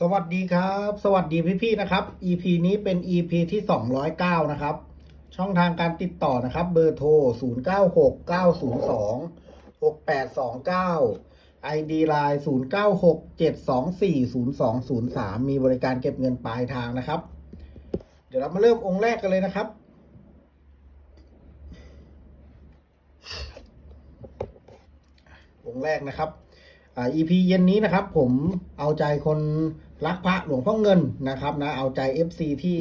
สวัสดีครับ สวัสดีพี่ๆนะครับ EP นี้เป็น EP ที่ 209 นะครับ ช่องทางการติดต่อนะครับ เบอร์โทร 0969026829 ID Line 0967240203 มีบริการเก็บเงินปลายทางนะครับ เดี๋ยวเรามาเริ่มองค์แรกกันเลยนะครับ องค์แรกนะครับอ่า EP เย็นนี้นะครับ ผมเอาใจคน รักพระหลวงพ่อเงินนะครับนะเอาใจ FC ที่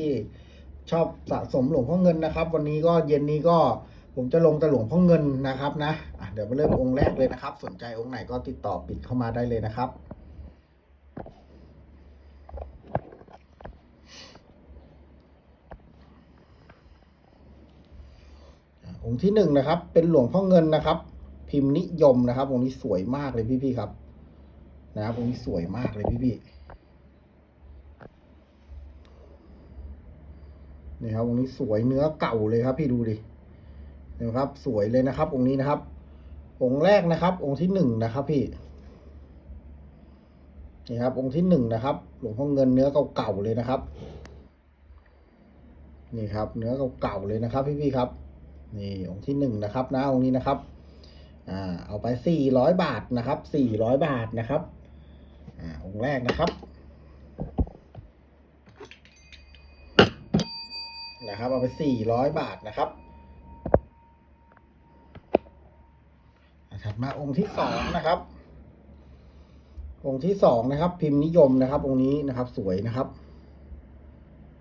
ชอบสะสมหลวงพ่อเงินนะครับ วันนี้ก็เย็นนี้ก็ผมจะลงแต่หลวงพ่อเงินนะครับนะะเดี๋ยวมาเริ่มองค์แรกเลยนะครับ สนใจองค์ไหนก็ติดต่อปิดเข้ามาได้เลยนะครับองค์ที่หนึ่งนะครับ เป็นหลวงพ่อเงินนะครับ พิมพ์นิยมนะครับองค์นี้สวยมากเลยพี่ๆครับ นะครับองค์นี้สวยมากเลยพี่ๆ นี่ครับองค์นี้สวยเนื้อเก่าเลยครับ พี่ดูดินะครับ สวยเลยนะครับ องค์นี้นะครับ องค์แรกนะครับ องค์ที่หนึ่งนะครับพี่นี่ครับ องค์ที่หนึ่งนะครับ หลวงพ่อเงินเนื้อเก่าๆเลยนะครับ นี่ครับ เนื้อเก่าๆเลยนะครับ พี่ๆครับ นี่องค์ที่หนึ่งนะครับนะองค์นี้นะครับ อ่า เอาไปสี่ร้อยบาทนะครับสี่ร้อยบาทนะครับ อ่าองค์แรกนะครับ นะครับ เอาไปสี่ร้อยบาทนะครับถัดมาองค์ที่สองนะครับ องค์ที่สองนะครับ พิมพ์นิยมนะครับ องค์นี้นะครับ สวยนะครับ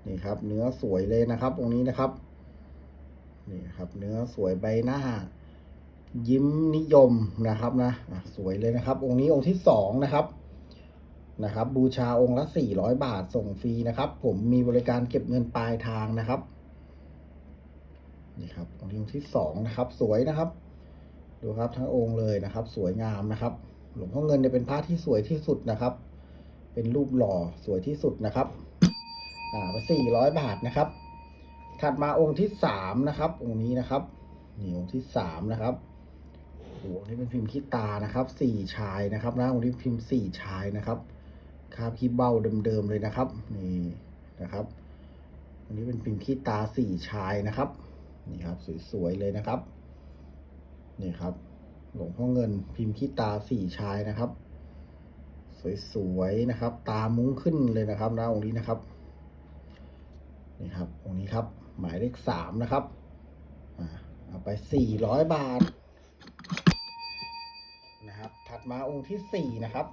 นี่ครับ เนื้อสวยเลยนะครับ องค์นี้นะครับ นี่ครับ เนื้อสวยใบหน้า ยิ้มนิยมนะครับนะอะสวยเลยนะครับ องค์นี้องค์ที่สองนะครับ นะครับ บูชาองค์ละสี่ร้อยบาทส่งฟรีนะครับ ผมมีบริการเก็บเงินปลายทางนะครับนี่ครับองค์ที่สองนะครับ สวยนะครับ ดูครับทั้งองค์เลยนะครับ สวยงามนะครับ หลวงพ่อเงินเนี่ยเป็นพระที่สวยที่สุดนะครับ เป็นรูปหล่อสวยที่สุดนะครับ อ่าไปสี่ร้อยบาทนะครับ ถัดมาองค์ที่สามนะครับ องค์นี้นะครับนี่องค์ที่สามนะครับโอ้โหอันนี่เป็นพิมพ์ขี้ตานะครับ สี่ชายนะครับนะองค์นี้พิมพ์สี่ชายนะครับ คาบขี้เบ้าเดิมๆเลยนะครับ นี่นะครับ อันนี้เป็นพิมพ์ขี้ตาสี่ชายนะครับ นี่ครับสวยๆเลยนะครับ นี่ครับ หลวงพ่อเงินพิมพ์ขี้ตาสี่ชายนะครับ สวยๆนะครับ ตามุ้งขึ้นเลยนะครับนะองค์นี้นะครับ นี่ครับองค์นี้ครับ หมายเลขสามนะครับอ่าเอาไปสี่ร้อยบาทนะครับ ถัดมาองค์ที่สี่นะครับ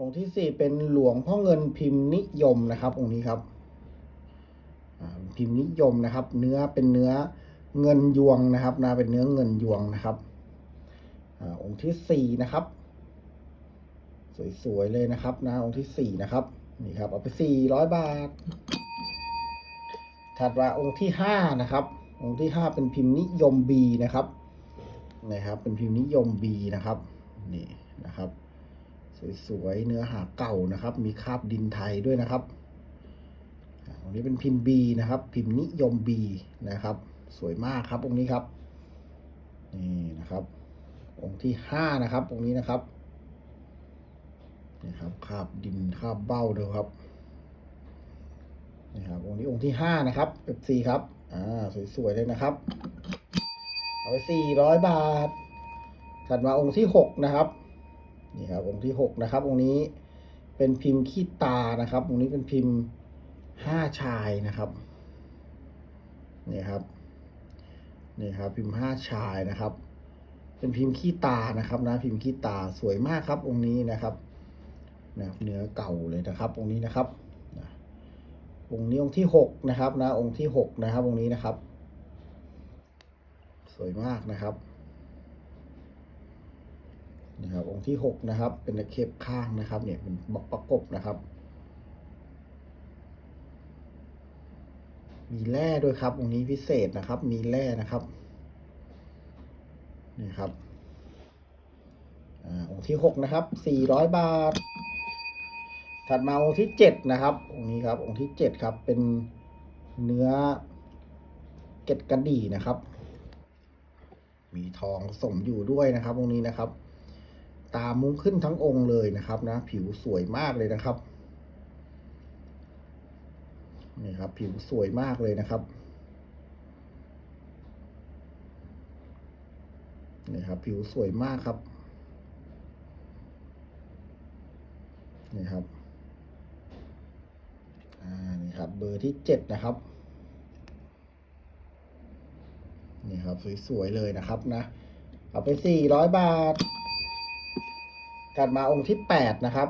องค์ที่สี่เป็นหลวงพ่อเงินพิมพ์นิยมนะครับ องค์นี้ครับพิมพ์นิยมนะครับ เนื้อเป็นเนื้อเงินยวงนะครับนะเป็นเนื้อเงินยวงนะครับอ่าองค์ที่สี่นะครับ สวยๆเลยนะครับนะองค์ที่สี่นะครับนี่ครับเอาไปสี่ร้อยบาท ถัดมาองค์ที่ห้านะครับ องค์ที่ห้าเป็นพิมพ์นิยมบีนะครับนะครับ เป็นพิมพ์นิยมบีนะครับ นี่นะครับ สวยๆเนื้อหาเก่านะครับ มีคราบดินไทยด้วยนะครับอ่าองค์นี้เป็นพิมพ์บีนะครับ พิมพ์นิยมบีนะครับ สวยมากครับองค์นี้ครับนี่นะครับ องค์ที่ห้านะครับองค์นี้นะครับนี่ครับคาบดินคาบเบ้าด้วครับนี่ครับองค์นี้องค์ที่ห้านะครับเอฟซีครับอ่าสวยๆเลยนะครับ เอาไปสี่ร้อยบาทถัดมาองค์ที่หกนะครับ นี่ครับองค์ที่หกนะครับองค์นี้เป็นพิมพ์ขี้ตานะครับองค์นี้เป็นพิมพ์ห้าชายนะครับนี่ครับนี่ครับ พิมพ์ห้าชายนะครับ เป็นพิมพ์ขี้ตานะครับนะ พิมพ์ขี้ตาสวยมากครับองค์นี้นะครับนะเนื้อเก่าเลยนะครับองค์นี้นะครับองค์นี้องค์ที่หกนะครับนะองค์ที่หกนะครับองค์นี้นะครับ สวยมากนะครับ นะครับองค์ที่หกนะครับ เป็นตะเข็บข้างนะครับ เนี่ยเป็นบล็อกประกบนะครับ มีแร่ด้วยครับ องค์นี้พิเศษนะครับ มีแร่นะครับนี่ครับองค์ที่หกนะครับสี่ร้อยบาท ถัดมาองค์ที่เจ็ดนะครับ องค์นี้ครับ องค์ที่เจ็ดครับ เป็นเนื้อเกล็ดกระดี่นะครับ มีทองสมอยู่ด้วยนะครับองค์นี้นะครับ ตามุ้งขึ้นทั้งองค์เลยนะครับนะ ผิวสวยมากเลยนะครับนี่ครับ ผิวสวยมากเลยนะครับนี่ครับ ผิวสวยมากครับนี่ครับอ่านี่ครับ เบอร์ที่เจ็ดนะครับนี่ครับ สวยๆเลยนะครับนะ เอาไปสี่ร้อยบาท ถัดมาองค์ที่แปดนะครับ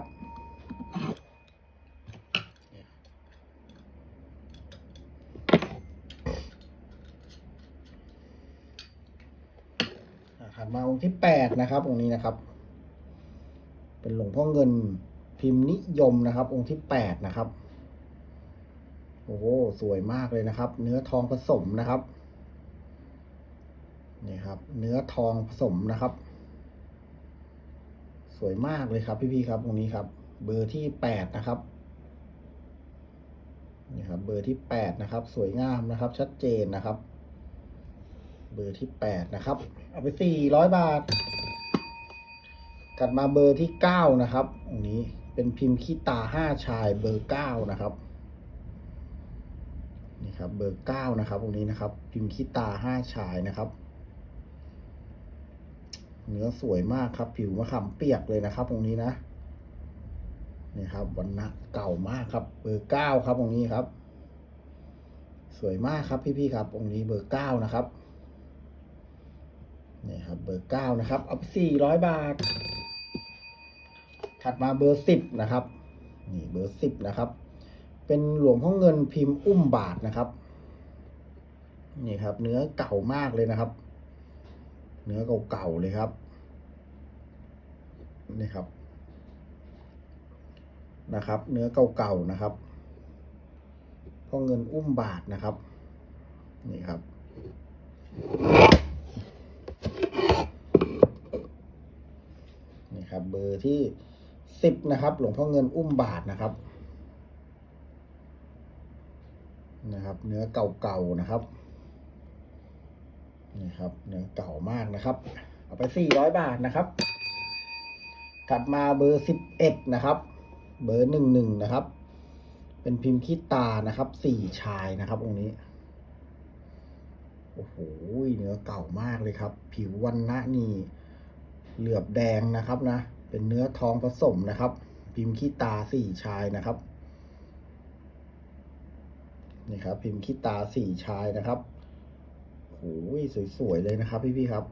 ถัดมาองค์ที่แปดนะครับ องค์นี้นะครับ เป็นหลวงพ่อเงินพิมพ์นิยมนะครับ องค์ที่แปดนะครับ โอ้โหสวยมากเลยนะครับ เนื้อทองผสมนะครับ นี่ครับ เนื้อทองผสมนะครับ สวยมากเลยครับ พี่ๆครับ ตรงนี้ครับ เบอร์ที่แปดนะครับนี่ครับ เบอร์ที่แปดนะครับ สวยงามนะครับ ชัดเจนนะครับ เบอร์ที่แปดนะครับ เอาไปสี่ร้อยบาท ถัดมาเบอร์ที่เก้านะครับตรงนี้เป็นพิมพ์ขี้ตาห้าชายเบอร์เก้านะครับนี่ครับ เบอร์เก้านะครับ ตรงนี้นะครับ พิมพ์ขี้ตาห้าชายนะครับ เนื้อสวยมากครับ ผิวมะขามเปียกเลยนะครับ ตรงนี้นะนี่ครับวันนะเก่ามากครับ เบอร์เก้าครับตรงนี้ครับ สวยมากครับพี่ๆครับตรงนี้เบอร์เก้านะครับนี่ครับ เบอร์เก้านะครับ เอาไปสี่ร้อยบาท ถัดมาเบอร์สิบนะครับ นี่เบอร์สิบนะครับ เป็นหลวงพ่อเงินพิมพ์อุ้มบาทนะครับ นี่ครับ เนื้อเก่ามากเลยนะครับ เนื้อเก่าๆเลยครับ นี่ครับ นะครับ เนื้อเก่าๆนะครับพ่อเงินอุ้มบาทนะครับ นี่ครับ นี่ครับ เบอร์ที่สิบนะครับ หลวงพ่อเงินอุ้มบาทนะครับ นะครับ เนื้อเก่าๆนะครับ นี่ครับเนื้อเก่ามากนะครับ เอาไปสี่ร้อยบาทนะครับ ถัดมาเบอร์สิบเอ็ดนะครับ เบอร์หนึ่งหนึ่งนะครับ เป็นพิมพ์คิดตานะครับสี่ชายนะครับองค์นี้โอ้โหเนื้อเก่ามากเลยครับ ผิววันนะนี่เหลือบแดงนะครับนะ เป็นเนื้อทองผสมนะครับ พิมพ์ขี้ตาสี่ชายนะครับนี่ครับ พิมพ์ขี้ตาสี่ชายนะครับ โอ้ยสวยๆเลยนะครับ พี่ๆครับ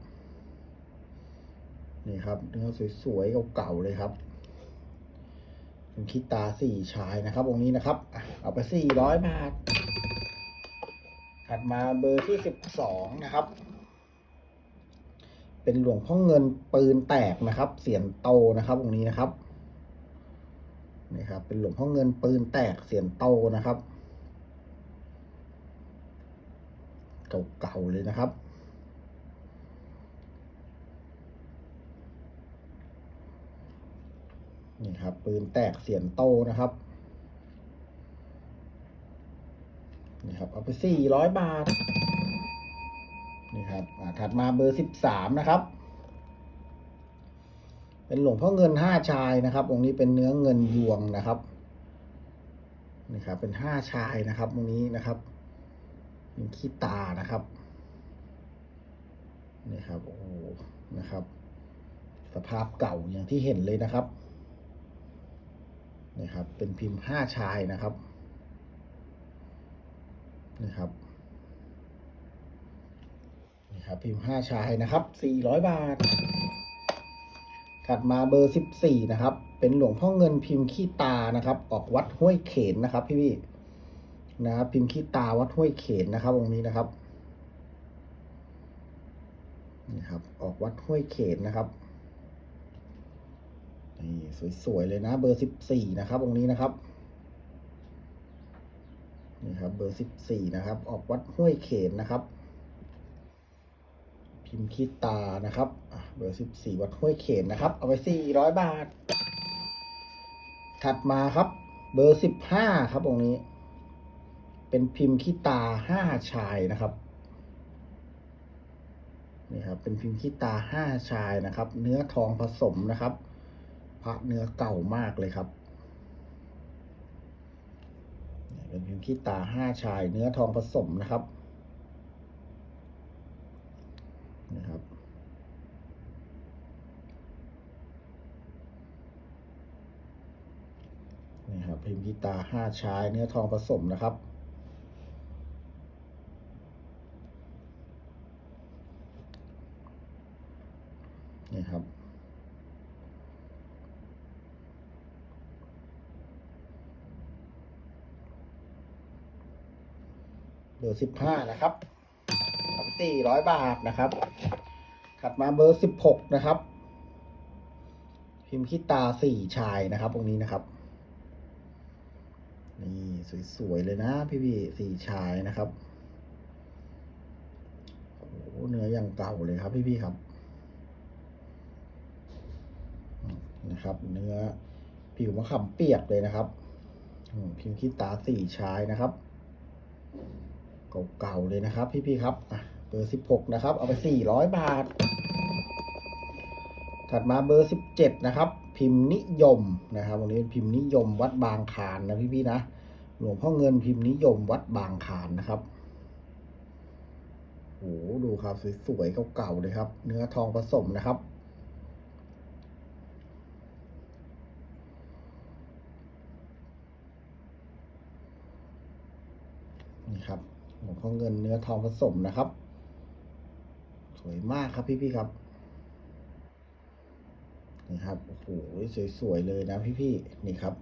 นี่ครับเนื้อสวยๆเก่าๆเลยครับเป็นคิตาสี่ชายนะครับ องค์นี้นะครับ เอาไปสี่ร้อยบาท ถัดมาเบอร์ที่สิบสองนะครับ เป็นหลวงพ่อเงินปืนแตกนะครับ เสียนโตนะครับองค์นี้นะครับนี่ครับ เป็นหลวงพ่อเงินปืนแตกเสียนโตนะครับ เก่าๆเลยนะครับ นี่ครับ ปืนแตกเสียนโตนะครับ นี่ครับ เอาไปสี่ร้อยบาท นี่ครับอ่าถัดมาเบอร์สิบสามนะครับ เป็นหลวงพ่อเงินห้าชายนะครับ องค์นี้เป็นเนื้อเงินยวงนะครับนี่ครับเป็นห้าชายนะครับตรงนี้นะครับ เป็นขี้ตานะครับนี่ครับโอ้นะครับ สภาพเก่าอย่างที่เห็นเลยนะครับนี่ครับ เป็นพิมพ์ห้าชายนะครับนี่ครับนี่ครับ พิมพ์ห้าชายนะครับสี่ร้อยบาท ถัดมาเบอร์สิบสี่นะครับ เป็นหลวงพ่อเงินพิมพ์ขี้ตานะครับ ออกวัดห้วยเขนนะครับ พี่พี่ นะครับ พิมพ์ขี้ตาวัดห้วยเขนนะครับองค์นี้นะครับนี่ครับ ออกวัดห้วยเขนนะครับนี่สวยๆเลยนะ เบอร์สิบสี่นะครับองค์นี้นะครับนี่ครับ เบอร์สิบสี่นะครับ ออกวัดห้วยเขนนะครับ พิมพ์คิดตานะครับเบอร์สิบสี่วัดห้วยเขนนะครับ เอาไปสี่ร้อยบาท ถัดมาครับ เบอร์สิบห้าครับองค์นี้ เป็นพิมพ์คิตาห้าชายนะครับนี่ครับเป็นพิมพ์คิตาห้าชายนะครับ เนื้อทองผสมนะครับ พระเนื้อเก่ามากเลยครับเป็นพิมพ์ขี้ตาห้าชาย เนื้อทองผสมนะครับนะครับนี่ครับพิมพ์กีตาห้าชาย เนื้อทองผสมนะครับ นี่ครับ เบอร์สิบห้านะครับสี่ร้อยบาทนะครับ ถัดมาเบอร์สิบหกนะครับ พิมพ์ขี้ตาสี่ชายนะครับ ตรงนี้นะครับ นี่สวยๆเลยนะพี่พี่สี่ชายนะครับโอ้โหเนื้ออย่างเก่าเลยครับพี่พี่ครับนะครับ เนื้อผิวมะขามเปียกเลยนะครับพิมพ์ขี้ตาสี่ชายนะครับ เก่าๆเลยนะครับ พี่พี่ครับอะเบอร์สิบหกนะครับ เอาไปสี่ร้อยบาท ถัดมาเบอร์สิบเจ็ดนะครับ พิมพ์นิยมนะครับตรงนี้พิมพ์นิยมวัดบางคานนะพี่ๆนะหลวงพ่อเงินพิมพ์นิยมวัดบางคานนะครับโอ้ดูครับสวยๆเก่าๆเลยครับ เนื้อทองผสมนะครับนี่ครับ หลวงพ่อเงินเนื้อทองผสมนะครับ สวยมากครับพี่ๆครับนี่ครับโอ้โหสวยๆเลยนะพี่ๆนี่ครับ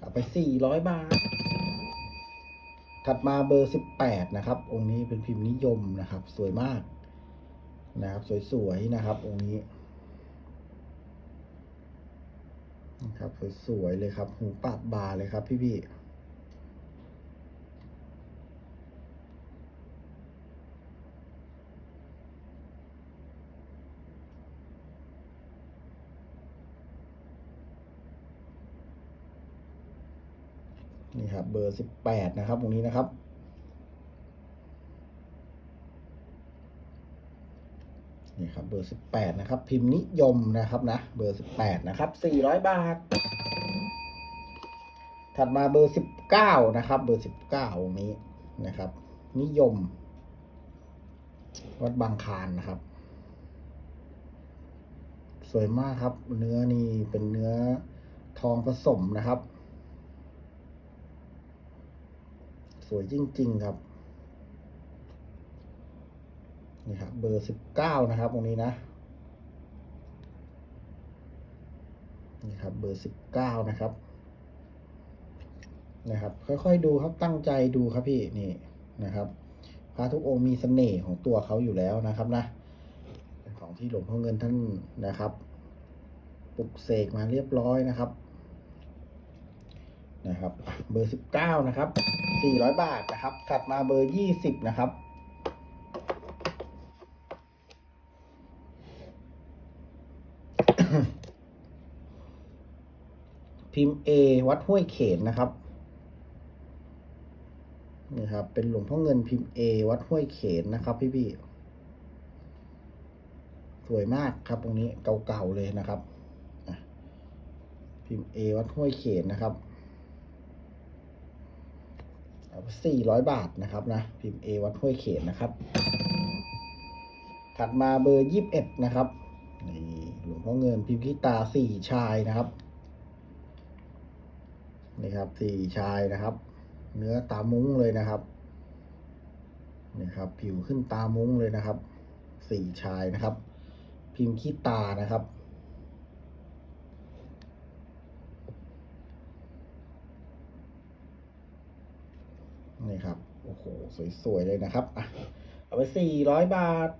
เอาไปสี่ร้อยบาท ถัดมาเบอร์สิบแปดนะครับ องค์นี้เป็นพิมพ์นิยมนะครับ สวยมากนะครับ สวยๆนะครับ องค์นี้นะครับสวยๆเลยครับ หูปากบาเลยครับพี่ๆ นี่ครับ เบอร์สิบแปดนะครับ ตรงนี้นะครับ นี่ครับ เบอร์สิบแปดนะครับ พิมพ์นิยมนะครับนะ เบอร์สิบแปดนะครับสี่ร้อยบาท ถัดมาเบอร์สิบเก้านะครับ เบอร์สิบเก้าตรงนี้นะครับ นิยม วัดบางคานนะครับ สวยมากครับ เนื้อนี่เป็นเนื้อทองผสมนะครับ สวยจริง ๆ ครับ นี่ครับ เบอร์สิบเก้านะครับ ตรงนี้นะ นี่ครับ เบอร์สิบเก้านะครับ นะครับ ค่อย ๆ ดูครับ ตั้งใจดูครับพี่ นี่นะครับ พระทุกองค์มีเสน่ห์ของตัวเขาอยู่แล้วนะครับนะ ของที่หลวงพ่อเงินท่านนะครับ ปลุกเสกมาเรียบร้อยนะครับ นะครับ เบอร์สิบเก้านะครับสี่ร้อยบาทนะครับถัดมาเบอร์ยี่สิบนะครับ พิมพ์ A วัดห้วยเขนนะครับนี่ครับ เป็นหลวงพ่อเงินพิมพ์ A วัดห้วยเขนนะครับ พี่พี่สวยมากครับตรงนี้เก่าๆเลยนะครับพิมพ์ A วัดห้วยเขนนะครับ เอาสี่ร้อยบาทนะครับนะพิมพ์ A วัดห้วยเขนนะครับ ถัดมาเบอร์ยี่สิบเอ็ดนะครับนี่หลวงพ่อเงินพิมพ์ขี้ตาสี่ชายนะครับนี่ครับสี่ชายนะครับ เนื้อตามุ้งเลยนะครับนี่ครับ ผิวขึ้นตามุ้งเลยนะครับสี่ชายนะครับ พิมพ์ขี้ตานะครับ นี่ครับ โอ้โห สวย ๆ เลยนะครับอะเอาไปสี่ร้อยบาท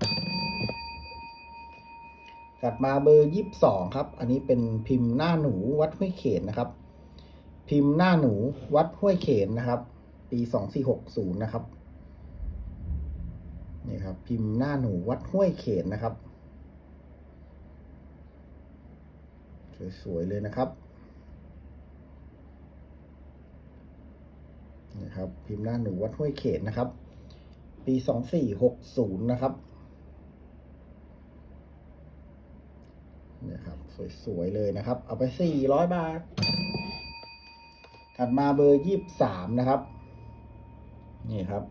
ถัดมาเบอร์ยี่สิบสองครับ อันนี้เป็นพิมพ์หน้าหนูวัดห้วยเขนนะครับ พิมพ์หน้าหนูวัดห้วยเขนนะครับ ปีสองสี่หกศูนย์นะครับ นี่ครับ พิมพ์หน้าหนูวัดห้วยเขนนะครับ สวย ๆ เลยนะครับ นี่ครับพิมพ์หน้าหนูวัดห้วยเขนนะครับ ปีสองสี่หกศูนย์นะครับนี่ครับสวยๆเลยนะครับ เอาไปสี่ร้อยบาท ถัดมาเบอร์ยี่สามนะครับ นี่ครับ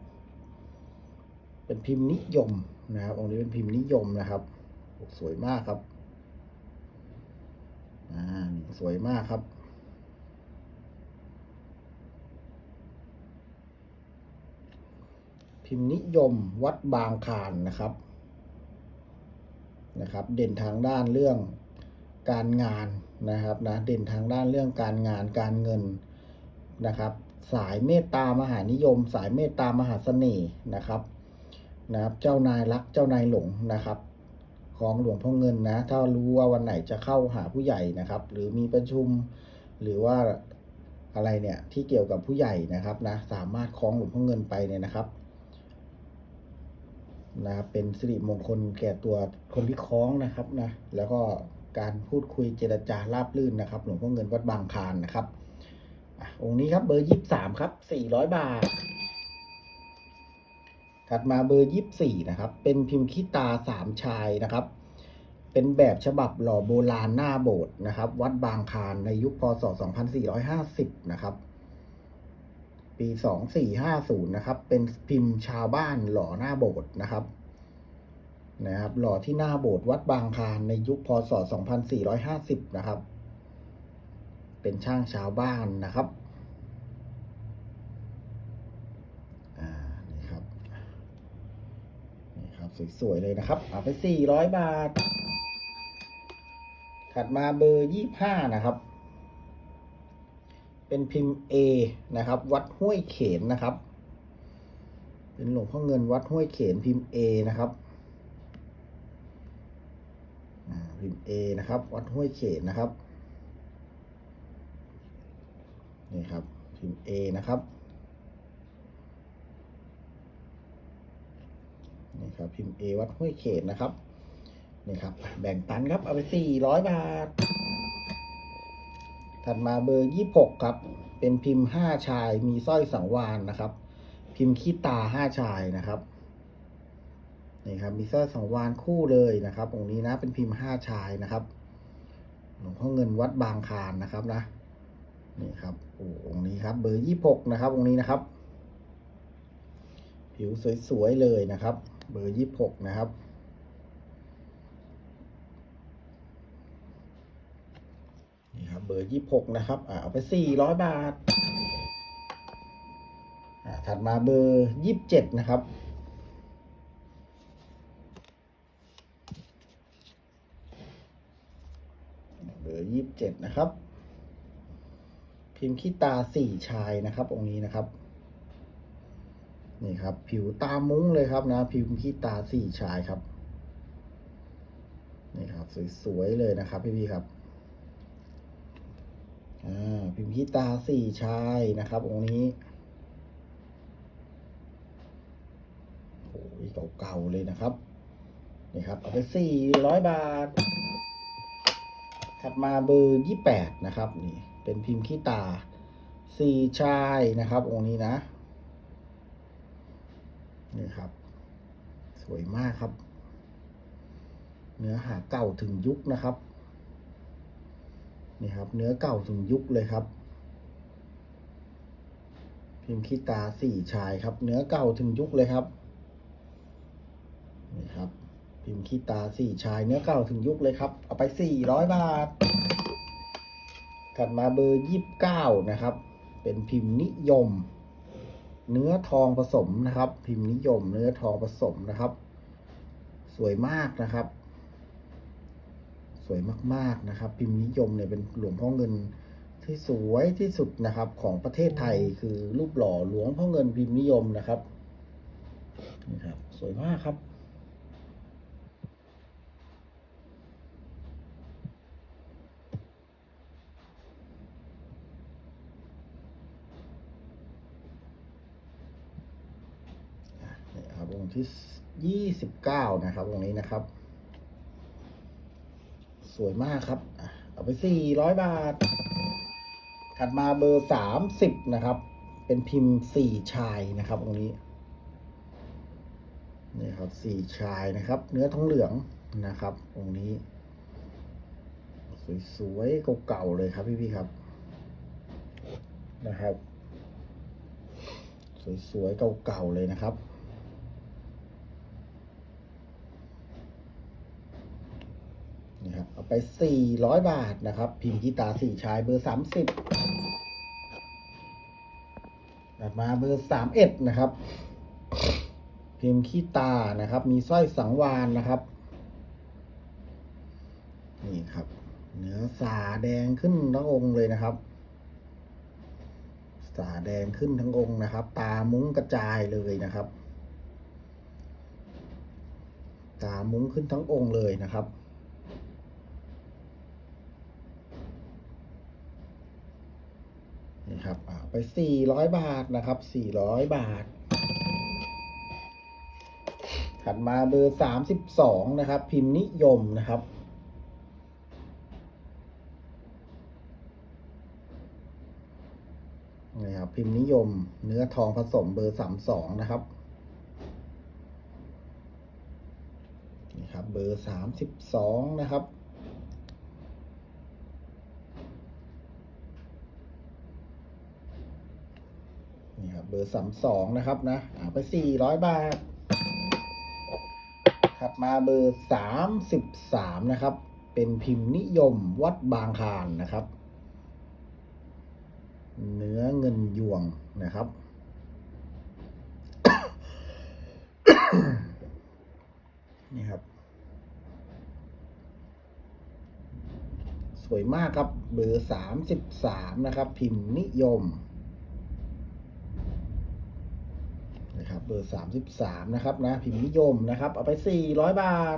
เป็นพิมพ์นิยมนะครับองค์นี้เป็นพิมพ์นิยมนะครับ สวยมากครับ อ่าสวยมากครับ พิมพ์นิยมวัดบางคานนะครับนะครับ เด่นทางด้านเรื่องการงานนะครับนะเด่นทางด้านเรื่องการงานการเงินนะครับ สายเมตตามหานิยม สายเมตตามหาเสน่ห์นะครับนะครับ เจ้านายรักเจ้านายหลงนะครับ ของหลวงพ่อเงินนะถ้ารู้ว่าวันไหนจะเข้าหาผู้ใหญ่นะครับ หรือมีประชุมหรือว่าอะไรเนี่ยที่เกี่ยวกับผู้ใหญ่นะครับนะสามารถคล้องหลวงพ่อเงินไปเนี่ยนะครับ นะครับเป็นสิริมงคลแก่ตัวคนที่คล้องนะครับนะแล้วก็การพูดคุยเจรจาราบรื่นนะครับ หลวงพ่อเงินวัดบางคานนะครับอองค์นี้ครับเบอร์ยี่สามครับสี่ร้อยบาท ถัดมาเบอร์ยี่สี่นะครับ เป็นพิมพ์ขี้ตาสามชายนะครับ เป็นแบบฉบับหล่อโบราณหน้าโบสถ์นะครับ วัดบางคานในยุคพศ 2450 นะครับ ปี 2450 นะครับ เป็นพิมพ์ชาวบ้านหล่อหน้าโบสถ์นะครับนะครับ หล่อที่หน้าโบสถ์วัดบางคานในยุคพศ 2450 นะครับ เป็นช่างชาวบ้านนะครับอ่านี่ครับนี่ครับ สวยๆเลยนะครับ เอาไป 400 บาท ถัดมาเบอร์ 25 นะครับ เป็นพิมพ์ A นะครับ วัดห้วยเขนนะครับ เป็นหลวงพ่อเงินวัดห้วยเขนพิมพ์ A นะครับพิมพ์ A นะครับ วัดห้วยเขนนะครับนี่ครับพิมพ์ A นะครับนี่ครับพิมพ์ A วัดห้วยเขนนะครับนี่ครับแบ่งปันครับเอาไป400 บาท ถัดมาเบอร์ยี่หกครับ เป็นพิมพ์ห้าชายมีสร้อยสังวานนะครับ พิมพ์ขี้ตาห้าชายนะครับนี่ครับมีสร้อยสังวานคู่เลยนะครับองค์นี้นะเป็นพิมพ์ห้าชายนะครับหลวงพ่อเงินวัดบางคานนะครับนะนี่ครับโอ้องค์นี้ครับ เบอร์ยี่หกนะครับองค์นี้นะครับ ผิวสวยๆเลยนะครับ เบอร์ยี่หกนะครับ นี่ครับ เบอร์ยี่หกนะครับอ่าเอาไปสี่ร้อยบาทอ่าถัดมาเบอร์ยี่สิบเจ็ดนะครับเบอร์ยี่สิบเจ็ดนะครับ พิมพ์ขี้ตาสี่ชายนะครับ องค์นี้นะครับนี่ครับ ผิวตามุ้งเลยครับนะ พิมพ์ขี้ตาสี่ชายครับนี่ครับ สวยๆเลยนะครับ พี่ๆครับ พิมพ์ขี้ตาสี่ชายนะครับ องค์นี้โอ้ยเก่าๆเลยนะครับ นี่ครับ เอาไปสี่ร้อยบาท ถัดมาเบอร์ยี่แปดนะครับ นี่ เป็นพิมพ์ขี้ตาสี่ชายนะครับ องค์นี้นะ นี่ครับ สวยมากครับ เนื้อหาเก่าถึงยุคนะครับ นี่ครับ เนื้อเก่าถึงยุคเลยครับ พิมพ์ขี้ตาสี่ชายครับ เนื้อเก่าถึงยุคเลยครับนี่ครับ พิมพ์ขี้ตาสี่ชาย เนื้อเก่าถึงยุคเลยครับ เอาไปสี่ร้อยบาท ถัดมาเบอร์ยี่สิบเก้านะครับ เป็นพิมพ์นิยม เนื้อทองผสมนะครับ พิมพ์นิยม เนื้อทองผสมนะครับ สวยมากนะครับ สวยมากๆนะครับ พิมพ์นิยมเนี่ยเป็นหลวงพ่อเงินที่สวยที่สุดนะครับของประเทศไทยคือรูปหล่อหลวงพ่อเงินพิมพ์นิยมนะครับนี่ครับ สวยมากครับนี่ครับองค์ที่ยี่สิบเก้านะครับองค์นี้นะครับ สวยมากครับ เอาไปสี่ร้อยบาท ถัดมาเบอร์สามสิบนะครับ เป็นพิมพ์สี่ชายนะครับองค์นี้นี่ครับสี่ชายนะครับ เนื้อทองเหลืองนะครับองค์นี้สสวยๆเก่าๆเลยครับพี่ๆครับ นะครับ สวยๆเก่าๆเลยนะครับ นี่ครับ เอาไป 400 บาทนะครับ พิมพ์กีตาร์สี่ชายเบอร์ 30ถัดมาเบอร์ 31 นะครับ พิมพ์ขี้ตานะครับ มีสร้อยสังวานนะครับ นี่ครับ เนื้อสาแดงขึ้นทั้งองค์เลยนะครับ สาแดงขึ้นทั้งองค์นะครับ ตามุ้งกระจายเลยนะครับตามุ้งขึ้นทั้งองค์เลยนะครับ นี่ครับอ่า ไป 400 บาทนะครับ 400 บาท ถัดมาเบอร์ 32 นะครับ พิมพ์นิยมนะครับนี่ครับพิมพ์นิยมเนื้อทองผสมเบอร์ 32 นะครับนี่ครับ เบอร์ 32 นะครับ นี่ครับเบอร์32นะครับนะอ่าไป400บาทถัดมาเบอร์33นะครับ เป็นพิมพ์นิยมวัดบางคานนะครับ เนื้อเงินยวงนะครับนี่ครับ สวยมากครับ เบอร์สามสิบสามนะครับ พิมพ์นิยม นะครับเบอร์สามสิบสามนะครับนะพิมพ์นิยมนะครับ เอาไปสี่ร้อยบาท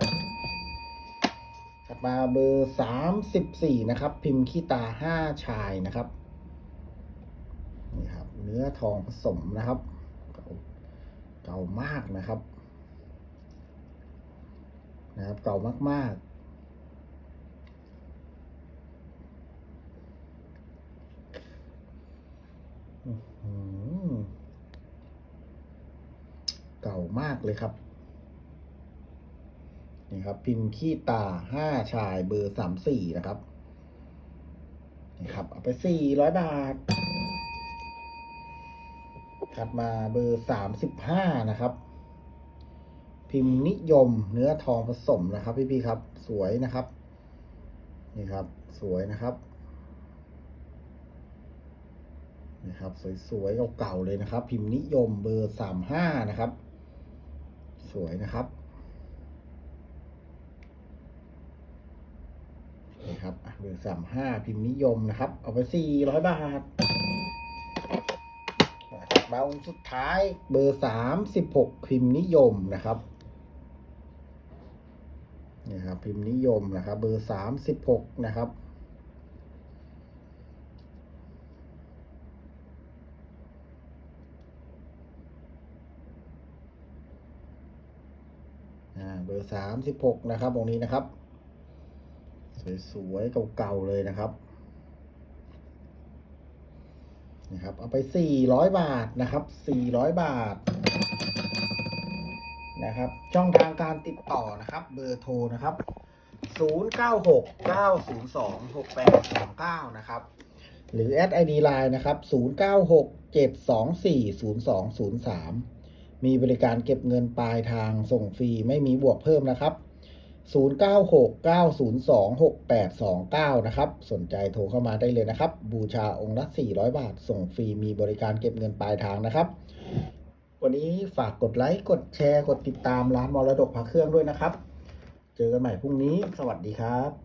ถัดมาเบอร์สามสิบสี่นะครับ พิมพ์ขี้ตาห้าชายนะครับนี่ครับ เนื้อทองผสมนะครับเก่ากามากนะครับ นะครับ เก่ามากๆอื้อหือเก่ามากเลยครับ นี่ครับ พิมพ์ขี้ตาห้าชายเบอร์สามสี่นะครับ นี่ครับ เอาไปสี่ร้อยบาท ถัดมาเบอร์สามสิบห้านะครับ พิมพ์นิยมเนื้อทองผสมนะครับ พี่ๆครับ สวยนะครับ นี่ครับ สวยนะครับนี่ครับ สวยๆเก่าๆเลยนะครับ พิมพ์นิยมเบอร์สามห้านะครับ สวยนะครับนี่ครับเบอร์สามห้าพิมพ์นิยมนะครับ เอาไปสี่ร้อยบาทมาองค์สุดท้ายเบอร์สามสิบหกพิมพ์นิยมนะครับนี่ครับพิมพ์นิยมนะครับ เบอร์สามสิบหกนะครับ บอร์สามสิบหกนะครับองนี้นะครับ สวยๆเก่าๆเลยนะครับนะครับ เอาไปสี่ร้อยบาทนะครับสี่ร้อยบาทนะครับ ช่องทางการติดต่อนะครับ เบอร์โทรนะครับศูนย์เก้าหกเก้าศูนย์สองหกแปดสองเก้านะครับหรือแอดไอดีไลน์นะครับศูนย์เก้าหกเจ็ดสองสี่ศูนย์สองศูนย์สาม มีบริการเก็บเงินปลายทางส่งฟรีไม่มีบวกเพิ่มนะครับ 096 902 6829 นะครับ สนใจโทรเข้ามาได้เลยนะครับ บูชาองค์ละ 400 บาท ส่งฟรี มีบริการเก็บเงินปลายทางนะครับ วันนี้ฝากกดไลค์ กดแชร์ กดติดตามร้านมรดกพระเครื่องด้วยนะครับ เจอกันใหม่พรุ่งนี้ สวัสดีครับ